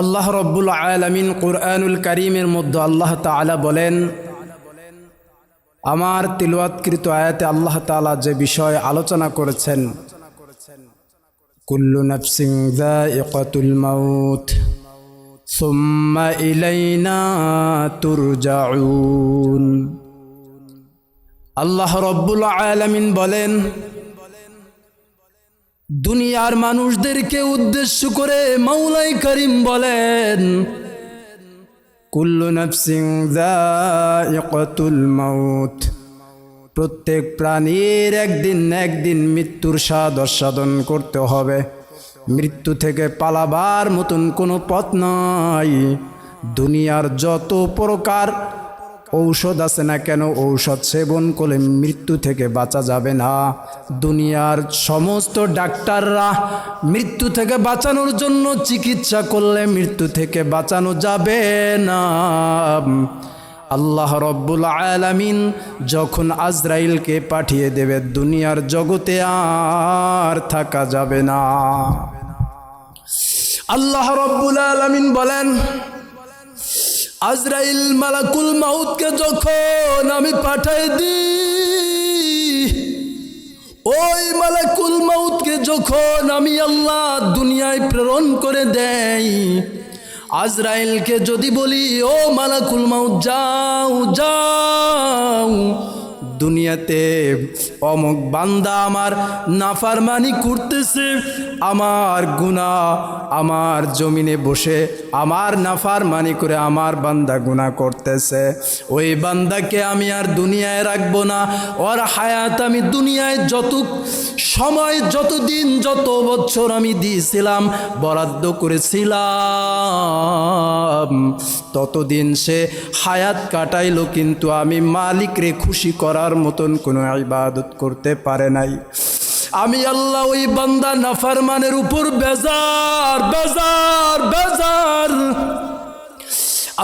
আল্লাহ রব্বুল আলমিন কোরআনুল করিমের মধ্যে আল্লাহ তালা বলেন, আমার তিলওয়াতকৃত আয়াতে আল্লাহ তালা যে বিষয় আলোচনা করেছেন, কুল্লু নফসিং যায়িকাতুল মাউত, সুম্মা ইলাইনা তুরজাউন। আল্লাহ রব্বুল আলামিন বলেন দুনিয়ার মানুষদেরকে উদ্দেশ্য করে মাওলাই করিম বলেন, কুল্লু নফসিং মাউত। প্রত্যেক প্রাণীর একদিন একদিন মৃত্যুর স্বাদ আস্বাদন করতে হবে। মৃত্যু থেকে পালাবার মতন কোনো পথ নাই। দুনিয়ার যত প্রকার ঔষধ আছে না কেন? ঔষধ সেবন করলে মৃত্যু থেকে বাঁচা যাবে না। দুনিয়ার সমস্ত ডাক্তাররা মৃত্যু থেকে বাঁচানোর জন্য চিকিৎসা করলে মৃত্যু থেকে বাঁচানো যাবে না। আল্লাহ রব্বুল আলামিন যখন আজরাইলকে পাঠিয়ে দেবে, দুনিয়ার জগতে আর থাকা যাবে না। আল্লাহ রব্বুল আলামিন বলেন আজরাইল মালাকুল মাউতকে যখন আমি পাঠাই দিই, ওই মালাকুল মাউতকে যখন আমি আল্লাহ দুনিয়ায় প্রেরণ করে দেই, আজরাইলকে যদি বলি, ও মালাকুল মাউত, যাও যাও। দুনিয়াতে অমুক বান্দা আমার নাফারমানি করতেছে, আমার গুণা আমার জমিনে বসে আমার নাফারমানি করে আমার বান্দা গুণা করতেছে। ওই বান্দাকে আমি আর দুনিয়ায় রাখব না, ওর হায়াত আমি দুনিয়ায় যত সময় যত দিন যত বছর আমি দিয়েছিলাম, বরাদ্দ করেছিলাম, ততদিন সে হায়াত কাটাইলো, কিন্তু আমি মালিকরে খুশি করার মতন কোনো ইবাদত করতে পারে নাই। আমি আল্লাহ ওই বান্দা নাফারমানের উপর বেজার বেজার বেজার।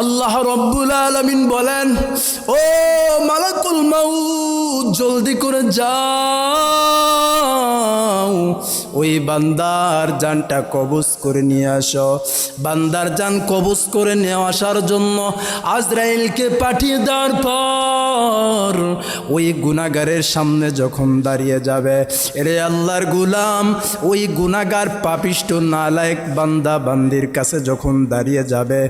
আল্লাহ রব্বুল আলমিন বলেন, ও মালাকুল মাউত জলদি করে যাও। ওই বান্দার জানটা কবজ করে নিয়ে আসো। বান্দার জান কবজ করে নিয়ে আসার জন্য আজরাইলকে পাঠিয়ে দেওয়ার পর ওই গুনাগারের সামনে যখন দাঁড়িয়ে যাবে, এরে আল্লাহর গুলাম, ওই গুনাগার পাপিষ্ট নালায়ক বান্দা বান্দির কাছে যখন দাঁড়িয়ে যাবে,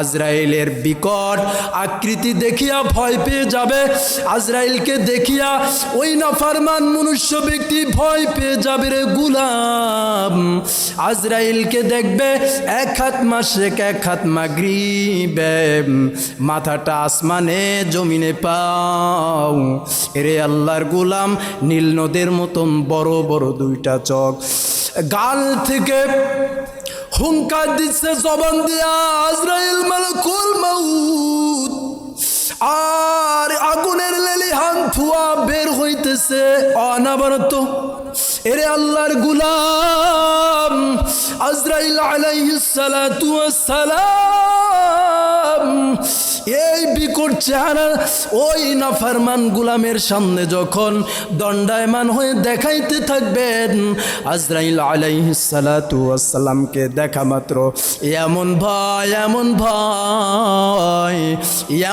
আজরাইলের বিকট আকৃতি দেখিয়া ভয় পেয়ে যাবে। আজরাইলকে দেখিয়া ওই নাফারমান মনুষ্য ব্যক্তি ভয় পেয়ে যাবে রে গুলাম। আজরাইলকে দেখবে, এক হাত মাসেক, এক হাত মাগরিবে। মাথাটা আসমানে, জমিনে পাও। এরে আল্লাহর গুলাম, নীল নদের মতন বড় বড় দুইটা চোখ গাল থেকে হুঙ্কার দিচ্ছে জবান দিয়া, আজরাইল মালকুল মাউত। আর আগুনের লেলিহান থুয়া বের হইতেছে। অনাবরত। এরে আল্লাহর গুলাম আজরাইল আলাইহিস সালাম এই বিকট চেহারা ওই নাফারমান গুলামের সামনে যখন দণ্ডায়মান হয়ে দেখাইতে থাকবেন, আজরাইল আলাইহিসালামকে দেখা মাত্র। এমন ভয় এমন ভয়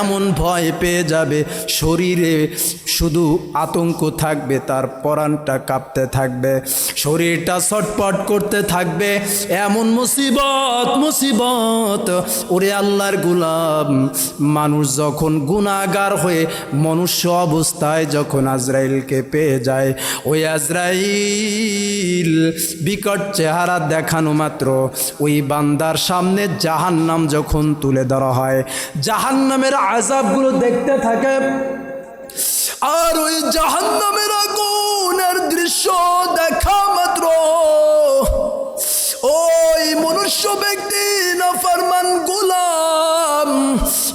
এমন ভয় পেয়ে যাবে শরীরে। শুধু আতঙ্ক থাকবে, তার পরাণটা কাঁপতে থাকবে, শরীরটা ছটপট করতে থাকবে। এমন মুসিবত মুসিবত, ওরে আল্লাহর গুলাম মানুষ যখন গুণাগার হয়ে মনুষ্য অবস্থায় যখন আজরাইলকে পেয়ে যায়, ওই আজরাইল বিকট চেহারা দেখানো মাত্র। ওই বান্দার সামনে জাহান্নাম যখন তুলে ধরা হয়, জাহান্নামের আজাবগুলো দেখতে থাকে। আর ওই জাহান্নামের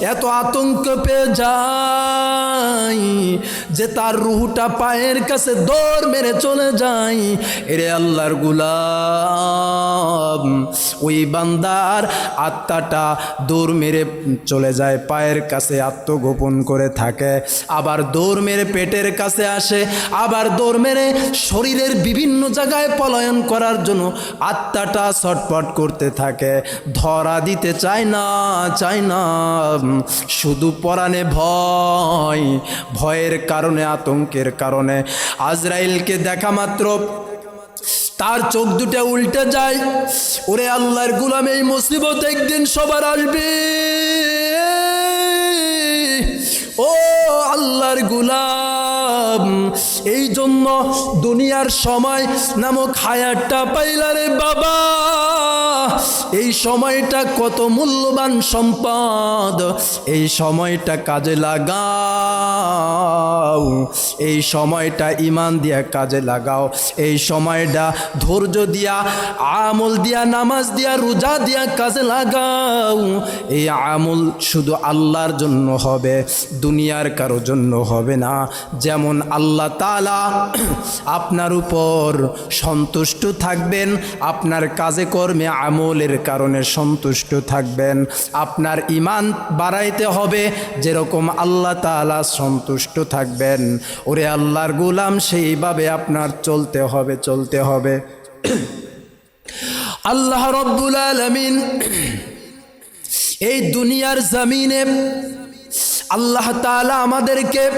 এত আতঙ্ক পেয়ে যায় যে তার রুহুটা পায়ের কাছে দৌড় মেরে চলে যায়। এরে আল্লাহর গুলাম, ওই বান্দার আত্মাটা দৌড় মেরে চলে যায়, পায়ের কাছে আত্মগোপন করে থাকে। আবার দৌড় মেরে পেটের কাছে আসে, আবার দৌড় মেরে শরীরের বিভিন্ন জায়গায় পলায়ন করার জন্য আত্মাটা ছটপট করতে থাকে। ধরা দিতে চায় না চায় না, শুধু পরাণে ভয়, ভয়ের কারণে, আতঙ্কের কারণে। আজরাইলকে দেখা মাত্র তার চোখ দুটো উল্টে যায়। ওরে আল্লাহর গুলাম, এই মুসিবত একদিন সবার আসবে। ও আল্লাহর গুলাম এই জন্য দুনিয়ার সময় নামক হায়ারটা পাইলারে বাবা। এই সময়টা কত মূল্যবান সম্পদ। এই সময়টা কাজে লাগাও। এই সময়টা ইমান দিয়া কাজে লাগাও। এই সময়টা ধৈর্য দিয়া, আমল দিয়া, নামাজ দিয়া, রোজা দিয়া কাজে লাগাও। এই আমল শুধু আল্লাহর জন্য হবে, দুনিয়ার কারও জন্য হবে না। যেমন আল্লাহ তালা আপনার উপর সন্তুষ্ট থাকবেন, আপনার কাজে কর্মে আমলের কারণে সন্তুষ্ট থাকবেন। আপনার ইমান বাড়াইতে হবে, যেরকম আল্লাহ তালা সন্তুষ্ট থাকবেন। ওরে আল্লাহর গুলাম, সেইভাবে আপনার চলতে হবে চলতে হবে। আল্লাহ রব্বুল আলমিন এই দুনিয়ার জমিনে আল্লাহ তাআলা আমাদেরকে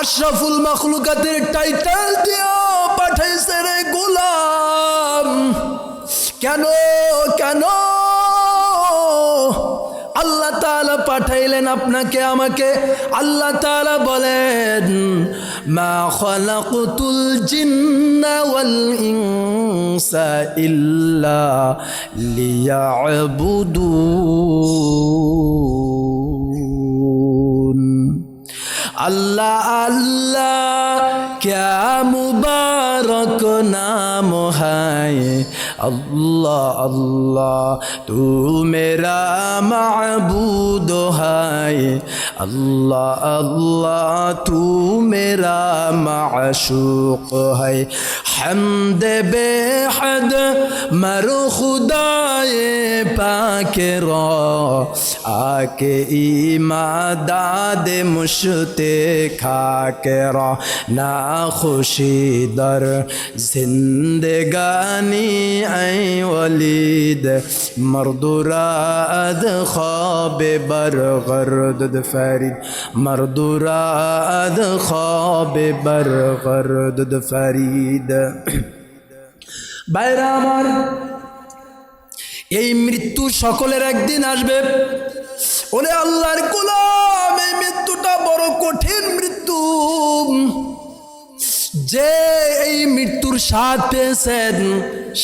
আশরাফুল মাখলুকাতের টাইটেল দিয়েও পাঠাইছে রে গোলাম। কেন কেন? আল্লাহ তালা পাঠাইলেন আপনাকে, আমাকে। আল্লাহ তালা বলেন আল্লাহ नाम है अल्लाह अल्लाह तू मेरा महबूद है अल्लाह अल्लाह तू मेरा माशूक है حمد بے حد مرو خدائے پاک را. آ ایما داد مشت کھاک را. نا خوشی در زندگانی ای ولید. مرد را اد خواب بر غرد فرید. مرد را اد خواب بر غرد فرید. বাইরা আমার, এই মৃত্যু সকলের একদিন আসবে। ওরে আল্লাহর গোলাম, এই মৃত্যুটা বড় কঠিন মৃত্যু। যে এই মৃত্যুর স্বাদ পেয়েছেন,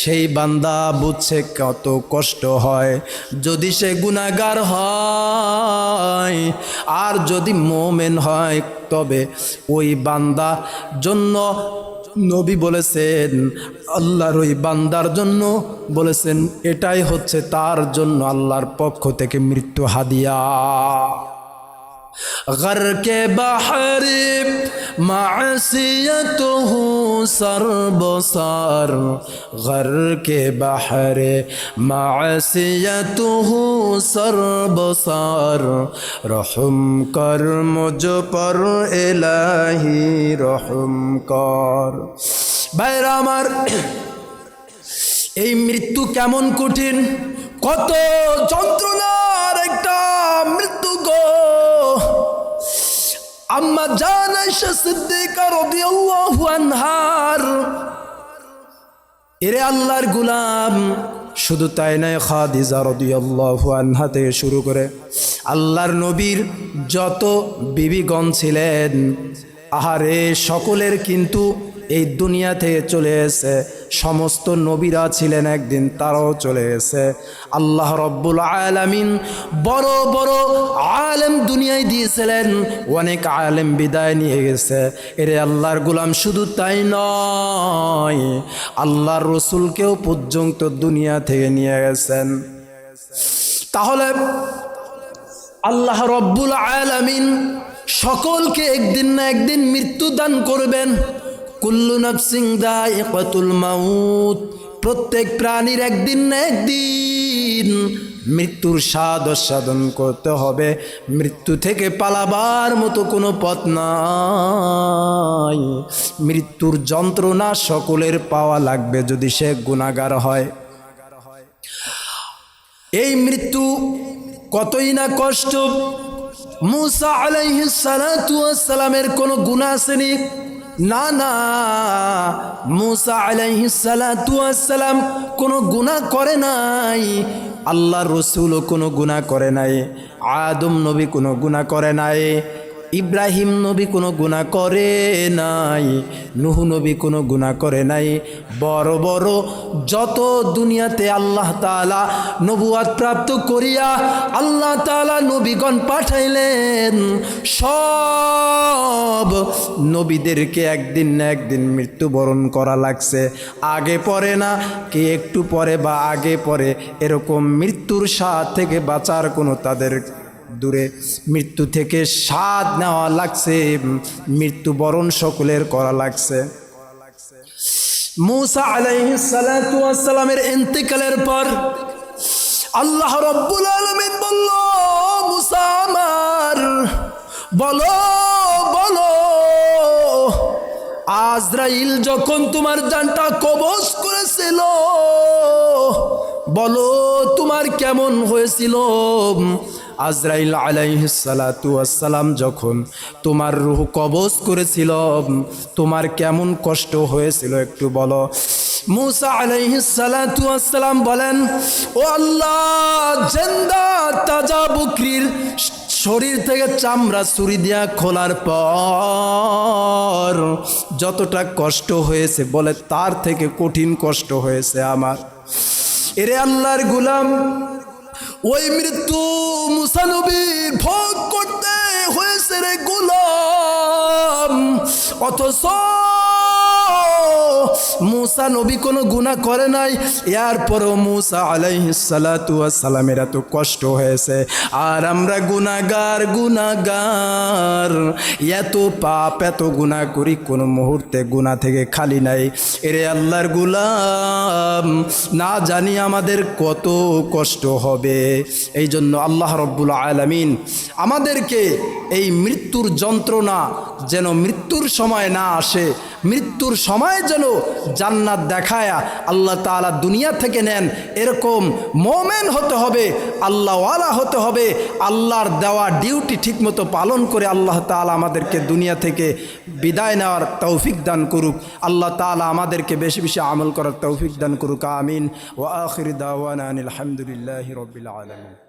সেই বান্দা বুঝছে কত কষ্ট হয়। যদি সে গুণাগার হয়, আর যদি মোমেন হয়, তবে ওই বান্দা জন্য নবী বলেছেন, আল্লাহর ওই বান্দার জন্য বলেছেন, এটাই হচ্ছে তার জন্য আল্লাহর পক্ষ থেকে মৃত্যু হাদিয়া। غر کے بحر معصیت ہوں سر بسار غر کے بحر معصیت ہوں سر بسار رحم کر مجھ پر الہی رحم کر ভাইরা আমার এই মৃত্যু কেমন কঠিন কত যন্ত্রণা আম্মা জান আয়েশা সিদ্দিকা এরে আল্লাহর গুলাম, শুধু তাই নয়, খাদিজা রাদিয়াল্লাহু আনহা থেকে শুরু করে আল্লাহর নবীর যত বিবিগণ ছিলেন, আহারে সকলের কিন্তু এই দুনিয়া থেকে চলে এসে সমস্ত নবীরা ছিলেন একদিন, তারাও চলে এসে আল্লাহ রব্বুল আলামিন বড় বড় আলেম দুনিয়ায় দিয়েছিলেন, অনেক আলেম বিদায় নিয়ে গেছে। এরে আল্লাহর গুলাম শুধু তাই নয়, আল্লাহর রসুলকেও পর্যন্ত দুনিয়া থেকে নিয়ে গেছেন। তাহলে আল্লাহ রব্বুল আলামিন সকলকে একদিন না একদিন মৃত্যু দান করবেন। কুল্লু নফসিং দায়িকাতুল মাউত। প্রত্যেক প্রাণীর একদিন না একদিন মৃত্যুর স্বাদ সাধন করতে হবে। মৃত্যু থেকে পালাবার মতো কোনো পথ নাই। মৃত্যুর যন্ত্রণা সকলের পাওয়া লাগবে যদি সে গুণাগার হয়। এই মৃত্যু কতই না কষ্ট। মুসা আলাইহিস সালামের কোনো গুনাহ আসেনি না না সালাম কোনো নাই আল্লাহ রসুলও কোনো গুণা করে নাই, আদম নবী কোনো গুণা করে নাই ইব্রাহিম নবী কোনো গুণা করে নাই, নুহু নবী কোনো গুণা করে নাই। বড় বড় যত দুনিয়াতে আল্লাহ তালা নবুয়াত প্রাপ্ত করিয়া আল্লাহ তালা নবীগণ পাঠাইলেন, সব নবীদেরকে একদিন না একদিন মৃত্যুবরণ করা লাগছে। আগে পরে না, কে একটু পরে বা আগে পরে এরকম মৃত্যুর স্বাদ থেকে বাঁচার কোনো তাদের দূরে। মৃত্যু থেকে স্বাদ নেওয়া লাগছে মৃত্যুবরণ সকলের করা লাগছে। মুসা আলাইহিস সালাতু ওয়াস সালামের ইন্তেকালের পর আল্লাহ রব্বুল আলামিন বলল, মুসা আমার, বলো বলো, আজরাইল যখন তোমার জানটা কবজ করেছিল, বলো তোমার কেমন হয়েছিল? আজরাইল আলাইহিসালাতু আসসালাম যখন তোমার রুহ কবজ করেছিল, তোমার কেমন কষ্ট হয়েছিল একটু বলো। মুসা আলাইহিসালাতু আসসালাম বলেন, ও আল্লাহ, জেন্দা তাজা বকরির শরীর থেকে চামড়া ছুরি দিয়া খোলার পর যতটা কষ্ট হয়েছে, বলে তার থেকে কঠিন কষ্ট হয়েছে আমার। এরে আল্লাহর গুলাম ওই মৃত্যু মুসানবীর ভোগ করতে হয়েছে রে গুলাম। অথচ মুসা নবী কোনো গুণা করে নাই। এরপরও মুসা আলাইহিসালাতু সালামের এত কষ্ট হয়েছে। আর আমরা গুনাগার গুনাগার এত পাপ, এত গুণা করি, কোনো মুহূর্তে গুণা থেকে খালি নাই। এরে আল্লাহর গুলাম, না জানি আমাদের কত কষ্ট হবে। এই জন্য আল্লাহ রব্বুল আলমিন আমাদেরকে এই মৃত্যুর যন্ত্রণা যেন মৃত্যুর সময় না আসে, মৃত্যুর সময় যেন জান্নাত দেখায়া আল্লাহ তালা দুনিয়া থেকে নেন, এরকম মোমেন হতে হবে, আল্লাহওয়ালা হতে হবে, আল্লাহর দেওয়া ডিউটি ঠিকমতো পালন করে আল্লাহ তালা আমাদেরকে দুনিয়া থেকে বিদায় নেওয়ার তৌফিক দান করুক। আল্লাহ তালা আমাদেরকে বেশি বেশি আমল করার তৌফিক দান করুক। আমিন। ও আখির দাওয়ান আলহামদুলিল্লাহ রবিল আলমিন।